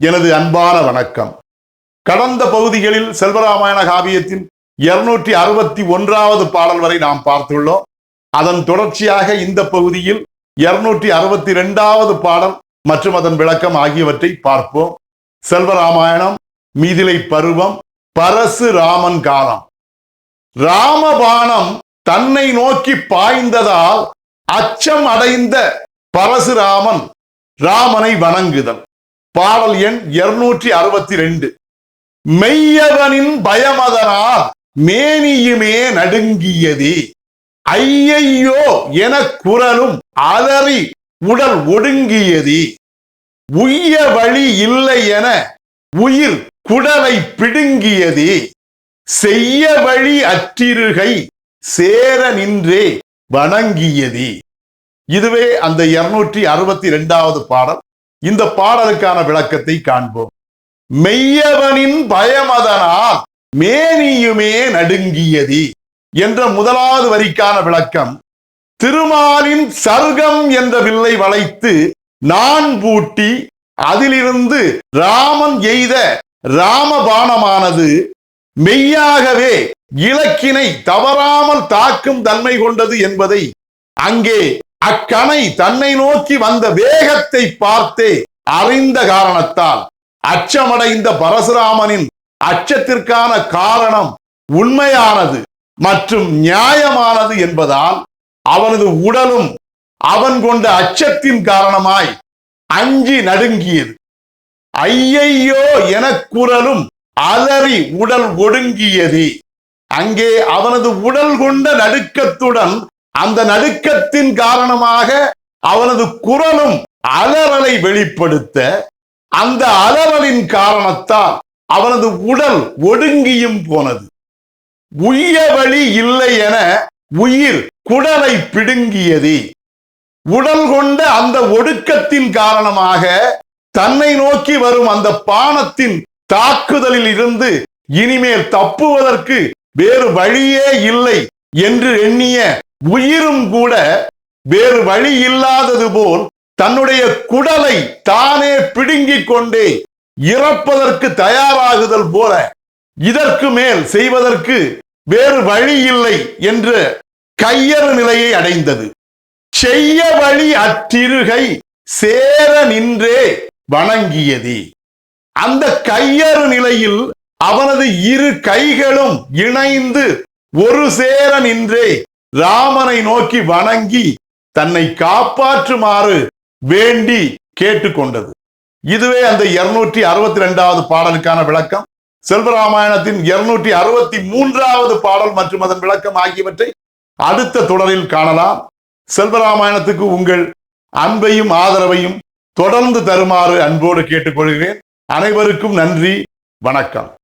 எனது அன்பான வணக்கம். கடந்த பகுதிகளில் செல்வராமாயண காவியத்தின் இருநூற்றி அறுபத்தி ஒன்றாவது பாடல் வரை நாம் பார்த்துள்ளோம். அதன் தொடர்ச்சியாக இந்த பகுதியில் இருநூற்றி அறுபத்தி ரெண்டாவது பாடல் மற்றும் அதன் விளக்கம் ஆகியவற்றை பார்ப்போம். செல்வராமாயணம் மீதிலை பருவம் பரசு ராமன் காலம். ராமபானம் தன்னை நோக்கி பாய்ந்ததால் அச்சம் அடைந்த பரசுராமன் ராமனை வணங்குதல். பாடல் எண் இருநூற்றி அறுபத்தி ரெண்டு. மெய்யவனின் பயமதனால் மேனியுமே நடுங்கியதே. ஐயையோ என குரலும் அலறி உடல் ஒடுங்கியது. உய்ய வழி இல்லை என உயிர் குடலை பிடுங்கியது. செய்ய வழி அற்றிருகை சேர நின்றே வணங்கியது. இதுவே அந்த இருநூற்றி அறுபத்தி இரண்டாவது பாடல். இந்த பாடலுக்கான விளக்கத்தை காண்போம். மெய்யவனின் பயமதனால் மேனியுமே நடுங்கியதி என்ற முதலாவது வரிக்கான விளக்கம். திருமாலின் சர்க்கம் என்ற வில்லை வளைத்து நான் பூட்டி அதிலிருந்து ராமன் எய்த ராமபாணமானது மெய்யாகவே இலக்கினை தவறாமல் தாக்கும் தன்மை கொண்டது என்பதை அங்கே அக்கணை தன்னை நோக்கி வந்த வேகத்தை பார்த்தே அறிந்த காரணத்தால் அச்சமடைந்த பரசுராமனின் அச்சத்திற்கான காரணம் உண்மையானது மற்றும் நியாயமானது என்பதால் அவனது உடலும் அவன் கொண்ட அச்சத்தின் காரணமாய் அஞ்சி நடுங்கியது. ஐயையோ என குரலும் அலறி உடல் ஒடுங்கியது. அங்கே அவனது உடல் கொண்ட நடுக்கத்துடன் அந்த நடுக்கத்தின் காரணமாக அவனது குரலும் அலறலை வெளிப்படுத்த அந்த அலறலின் காரணத்தால் அவனது உடல் ஒடுங்கியும் போனது. உய்ய வழி இல்லை என உயிர் குடலை பிடுங்கியது. உடல் கொண்ட அந்த ஒடுக்கத்தின் காரணமாக தன்னை நோக்கி வரும் அந்த பானத்தின் தாக்குதலில் இருந்து இனிமேல் தப்புவதற்கு வேறு வழியே இல்லை என்று எண்ணிய உயிரும் கூட வேறு வழி இல்லாதது போல் தன்னுடைய குடலை தானே பிடுங்கிக் கொண்டே இறப்பதற்கு தயாராகுதல் போல இதற்கு மேல் செய்வதற்கு வேறு வழி இல்லை என்று கையறு நிலையை அடைந்தது. செய்ய வழி அற்றிருகை சேர நின்றே வணங்கியது. அந்த கையறு நிலையில் அவனது இரு கைகளும் இணைந்து ஒரு சேர நின்றே ராமனை நோக்கி வணங்கி தன்னை காப்பாற்றுமாறு வேண்டி கேட்டுக்கொண்டது. இதுவே அந்த இருநூற்றி அறுபத்தி ரெண்டாவது பாடலுக்கான விளக்கம். செல்வராமாயணத்தின் இருநூற்றி அறுபத்தி மூன்றாவது பாடல் மற்றும் அதன் விளக்கம் ஆகியவற்றை அடுத்த தொடரில் காணலாம். செல்வராமாயணத்துக்கு உங்கள் அன்பையும் ஆதரவையும் தொடர்ந்து தருமாறு அன்போடு கேட்டுக்கொள்கிறேன். அனைவருக்கும் நன்றி. வணக்கம்.